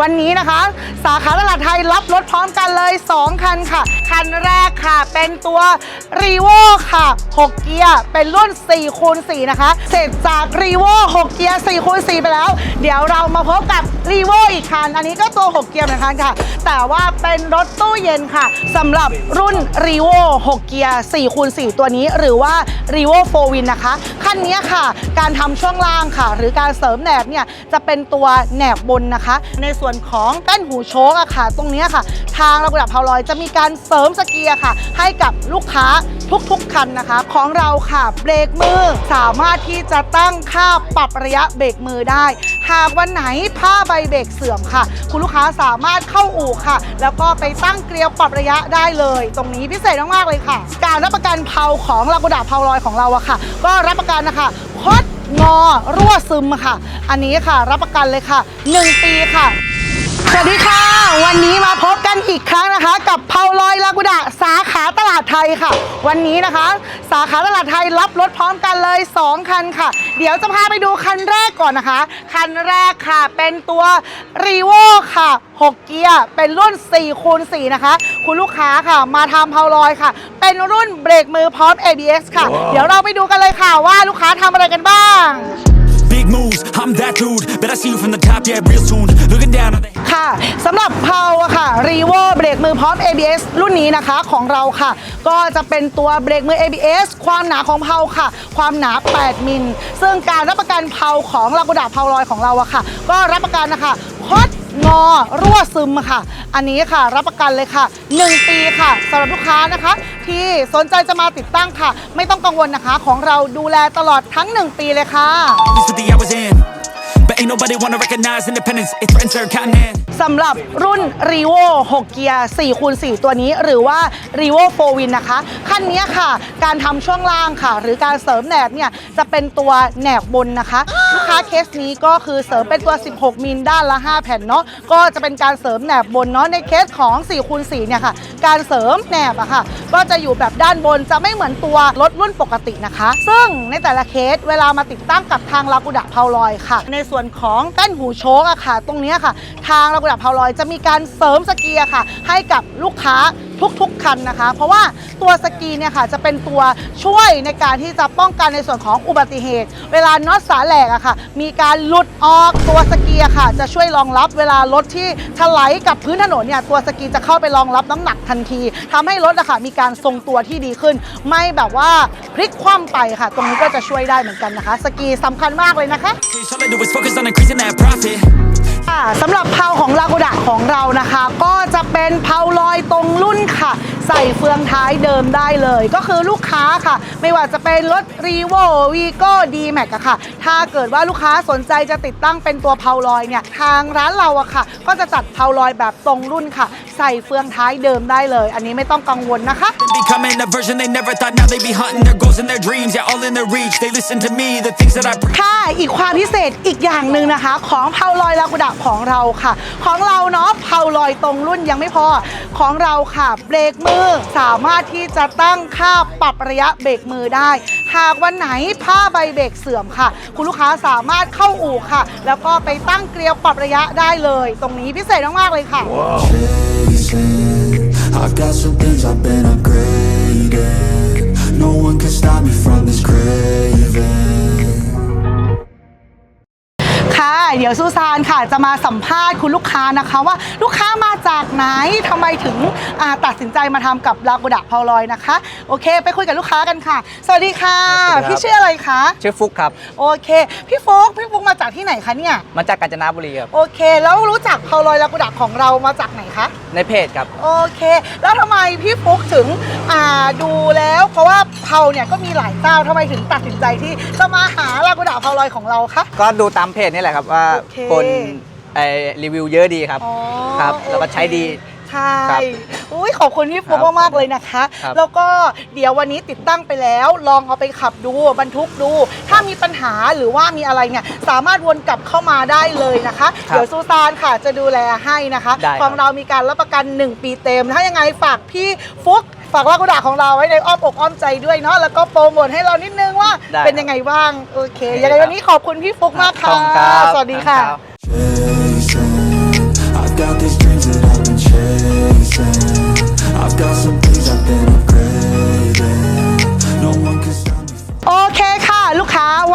วันนี้นะคะ สาขาตลาดไทยรับรถพร้อมกันเลย 2 คันค่ะ คันแรกค่ะ เป็นตัว r e v o ค่ะ 6 เกียร์เป็นรุ่น4คูณ4นะคะ เสร็จจาก r e v o 6เกียร์4คูณ4ไปแล้ว เดี๋ยวเรามาพบกับ r e v o อีกคัน อันนี้ก็ตัว 6 เกียร์เหมือนกันค่ะ แต่ว่าเป็นรถตู้เย็นค่ะสำหรับรุ่น r e v o 6เกียร์4คูณ4ตัวนี้ หรือว่า r e v o 4 Win นะคะ คันนี้ค่ะ การทำช่วงล่างค่ะ หรือการเสริมแหนบเนี่ยจะเป็นตัวแหนบบนนะคะ ในส่วนของแป้นหูโชกอะค่ะ ตรงนี้ค่ะ ทางระดับพาวลอยจะมีการเสริมสเกียร์ค่ะ ให้กับลูกค้าทุกๆคันนะคะ ของเราค่ะเบรกมือสามารถที่จะตั้งค่าปรับระยะเบรกมือได้ หากวันไหนผ้าใบเบรกเสื่อมค่ะ คุณลูกค้าสามารถเข้าอู่ค่ะ แล้วก็ไปตั้งเกลียวปรับระยะได้เลย ตรงนี้พิเศษมากๆเลยค่ะ การรับประกันเพาของลากูดาเพาลอยของเราอะค่ะ ก็รับประกันนะคะคดงอรั่วซึมค่ะ อันนี้ค่ะ รับประกันเลยค่ะ 1 ปีค่ะ สวัสดีค่ะ วันนี้มาพบกันอีกครั้งนะคะ กับเพาลอยลากุดะสาขาตลาดไทยค่ะ วันนี้นะคะ สาขาตลาดไทยรับรถพร้อมกันเลย 2 คันค่ะ เดี๋ยวจะพาไปดูคันแรกก่อนนะคะ คันแรกค่ะเป็นตัว r e v o ค่ะ 6 เกียร์เป็นรุ่น4คูณ4นะคะ คุณลูกค้าค่ะ มาทำเพาลอยค่ะ เป็นรุ่นเบรกมือพร้อม ABS ค่ะ เดี๋ยวเราไปดูกันเลยค่ะว่าลูกค้าทำอะไรกันบ้าง Big moves, I'm that dude. Bet I see you from the top, yeah, real soon. Looking down on the ค่ะสำหรับเพาอะค่ะ r e v o เบรกมือพร้อม ABS รุ่นนี้นะคะของเราค่ะ ก็จะเป็นตัวเบรกมือ ABS ความหนาของเพาค่ะ ความหนา 8 มิล ซึ่งการรับประกันเพาของลากุดาเพาลอยของเราอะค่ะ ก็รับประกันนะคะคด งอรั่วซึมค่ะ อันนี้ค่ะรับประกันเลยค่ะ 1 ปีค่ะสำหรับลูกค้านะคะ ที่สนใจจะมาติดตั้งค่ะ ไม่ต้องกังวลนะคะ ของเราดูแลตลอดทั้ง 1 ปีเลยค่ะ ain't nobody wanna recognize independence. It threatens our continent. สำหรับรุ่น r e v o 6 เกียร์4คูณ4ตัวนี้หรือว่า r e v o 4 Win นะคะคันนี้ค่ะ การทำช่วงล่างค่ะ หรือการเสริมแหนบเนี่ย จะเป็นตัวแหนบบนนะคะ ลูกค้าเคสนี้ก็คือเสริมเป็นตัว 16 มิลด้านละ 5 แผ่นเนาะก็จะเป็นการเสริมแหนบบนเนาะในเคสของ4คูณ4เนี่ยค่ะ การเสริมแหนบอะค่ะ ก็จะอยู่แบบด้านบนจะไม่เหมือนตัวรถรุ่นปกตินะคะ ซึ่งในแต่ละเคสเวลามาติดตั้งกับทางลากุดะเพาลอยค่ะ ในส่วนของแป้นหูโชกอะค่ะ ตรงนี้ค่ะ ทางลากุดะเพาวลอยจะมีการเสริมสเกียร์ค่ะ ให้กับลูกค้า ทุกๆคันนะคะ เพราะว่าตัวสกีเนี่ยค่ะจะเป็นตัวช่วยในการที่จะป้องกันในส่วนของอุบัติเหตุ เวลาน็อตสาแหลกอะค่ะ มีการหลุดออกตัวสกีอะค่ะ จะช่วยรองรับเวลารถที่ถลายกับพื้นถนนเนี่ยตัวสกีจะเข้าไปรองรับน้ำหนักทันทีทำให้รถอะค่ะมีการทรงตัวที่ดีขึ้น ไม่แบบว่าพลิกคว่ำไปค่ะ ตรงนี้ก็จะช่วยได้เหมือนกันนะคะ สกีสำคัญมากเลยนะคะ All I do is focus on increasing that profit. ค่ะสำหรับเพาของลาโกดะของเรานะคะ ก็จะ เป็นเพาลอยตรงรุ่นค่ะ ใส่เฟืองท้ายเดิมได้เลย ก็คือลูกค้าค่ะ ไม่ว่าจะเป็นรถรีโววีโก้ดีแม็กอะค่ะ ถ้าเกิดว่าลูกค้าสนใจจะติดตั้งเป็นตัวเพาลอยเนี่ยทางร้านเราอะค่ะ ก็จะจัดเพาลอยแบบตรงรุ่นค่ะ ใส่เฟืองท้ายเดิมได้เลย อันนี้ไม่ต้องกังวลนะคะ Becoming a version they never thought. Now they be hunting their goals and their dreams. Yeah, all in their reach. They listen to me, the things that I preach. ค่ะอีกความพิเศษอีกอย่างหนึ่งนะคะ ของเพาลอยลากุดะของเราค่ะ ของเราเนาะเพาลอยตรงรุ่นยังไม่พอของเราค่ะเบรกมือสามารถที่จะตั้งค่าปรับระยะเบรกมือได้ หากวันไหนผ้าใบเบรกเสื่อมค่ะ คุณลูกค้าสามารถเข้าอู่ค่ะ แล้วก็ไปตั้งเกลียวปรับระยะได้เลย ตรงนี้พิเศษมากๆเลยค่ะ chasing. I got some things I've been upgrading. No one can stop me from this craving. เดี๋ยวซูซานค่ะจะมาสัมภาษณ์คุณลูกค้านะคะว่าลูกค้ามาจากไหนทำไมถึงอ่าตัดสินใจมาทำกับลาโกดะพาวลอยนะคะ โอเค ไปคุยกับลูกค้ากันค่ะ สวัสดีค่ะ สวัสดีครับ พี่ชื่ออะไรคะชื่อฟุกครับ โอเค พี่ฟุกพี่ฟุกมาจากที่ไหนคะเนี่ยมาจากกาญจนบุรีครับ โอเค แล้วรู้จักพาวลอยลาโกดะของเรามาจากไหนคะ ในเพจครับ โอเค แล้วทำไมพี่ฟุกถึงอ่าดูแล้ว เพราะว่าเพาเนี่ยก็มีหลายเจ้าทำไมถึงตัดสินใจที่จะมาหาลาโกดะพาวลอยของเราคะ ก็ดูตามเพจนี่แหละครับว่าโอเค คนไอรีวิวเยอะดีครับ อ๋อครับแล้วก็ใช้ดีใช่ครับอุ้ยขอบคุณพี่ฟุกครับมากๆเลยนะคะ ครับแล้วก็เดี๋ยววันนี้ติดตั้งไปแล้ว ลองเอาไปขับดูบรรทุกดู ถ้ามีปัญหาหรือว่ามีอะไรเนี่ยสามารถวนกลับเข้ามาได้เลยนะคะ ครับเดี๋ยวซูซานค่ะจะดูแลให้นะคะได้ครับ ของเรามีการรับประกัน 1 ปีเต็ม ถ้ายังไงฝากพี่ฟุก ฝากว่ากุดาของเราไว้ในอ้อมอกอ้อมใจด้วยเนาะแล้วก็โปรโมทให้เรานิดนึงว่าเป็นยังไงบ้างโอเคยังไงวันนี้ขอบคุณพี่ฟุกมากค่ะรับ สวัสดีค่ะบ I've got some.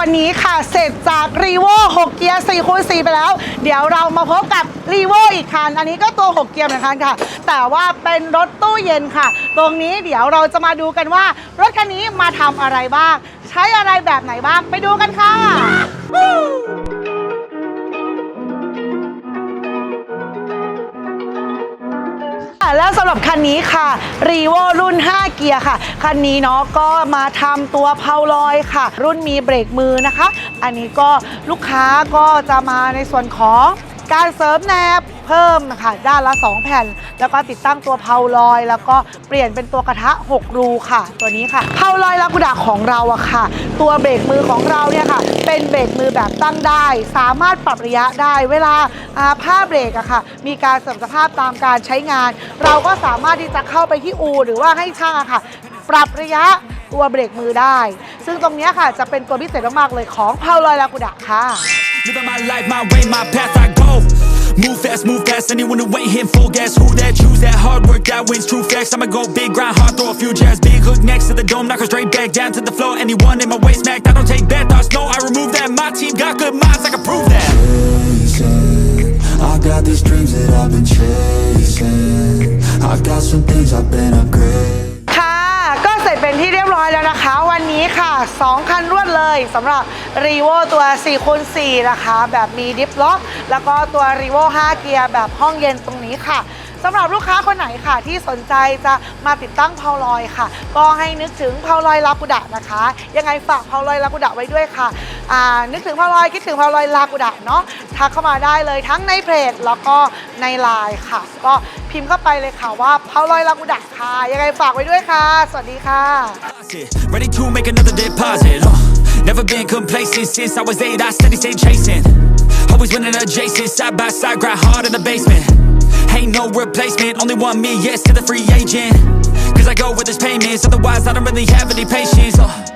I นี้ค่ะเสร็จจากรีโว6เกียร์4คูณ4ไปแล้ว เดี๋ยวเรามาพบกับรีโวอีกคัน อันนี้ก็ตัว 6 เกียร์เหมือนกันค่ะ แต่ว่าเป็นรถตู้เย็นค่ะ ตรงนี้เดี๋ยวเราจะมาดูกันว่า รถคันนี้มาทำอะไรบ้าง ใช้อะไรแบบไหนบ้างไปดูกันค่ะ แล้วสำหรับคันนี้ค่ะรีโวรุ่น 5 เกียร์ค่ะ คันนี้เนาะก็มาทำตัวเพาลอยค่ะ รุ่นมีเบรกมือนะคะ อันนี้ก็ลูกค้าก็จะมาในส่วนของ การเสริมแนบเพิ่มนะคะด้านละ 2 แผ่น แล้วก็ติดตั้งตัวเพาลอย แล้วก็เปลี่ยนเป็นตัวกระทะ 6 รูค่ะ ตัวนี้ค่ะเพาลอยลากุดะของเราอะค่ะ ตัวเบรกมือของเราเนี่ยค่ะ เป็นเบรกมือแบบตั้งได้ สามารถปรับระยะได้ เวลาผ้าเบรกอะค่ะ มีการเสริมสภาพตามการใช้งาน เราก็สามารถที่จะเข้าไปที่อู หรือว่าให้ช่างอะค่ะ ปรับระยะตัวเบรกมือได้ ซึ่งตรงนี้ค่ะจะเป็นตัวพิเศษมากๆเลยของเพาลอยลากุดะค่ะ Living my life, my way, my path, I fast, move fast. Anyone who ain't hitting full gas, who that? Choose that hard work, that wins. True facts. I'ma go big, grind hard, throw a few jabs. Big hook next to the dome, knock her straight back down to the floor. Anyone in my way smacked. I don't take bad thoughts, no, I remove that. My team got good minds, I can prove that. เลยสำหรับ r e v o ตัว4คูณ4นะคะ แบบมีดิฟล็อก แล้วก็ตัว r e v o 5 เกียร์แบบห้องเย็นตรงนี้ค่ะสำหรับลูกค้าคนไหนค่ะที่สนใจจะมาติดตั้งเพาลอยค่ะ ก็ให้นึกถึงเพาลอยลากุดะนะคะ ยังไงฝากเพาลอยลากุดะไว้ด้วยค่ะอ่านึกถึงเพาลอยคิดถึงเพาลอยลากุดะเนาะทักเข้ามาได้เลยทั้งในเพจแล้วก็ในไลน์ค่ะ ก็พิมพ์เข้าไปเลยค่ะว่าเพาลอยลากุดะค่ะ ยังไงฝากไว้ด้วยค่ะ สวัสดีค่ะ Never been complacent since I was eight. I steady stay chasing. Always winning adjacent, side by side, grind hard in the basement. Ain't no replacement, only one me, yes to the free agent. Cause I go with this payments, otherwise I don't really have any patience. Uh,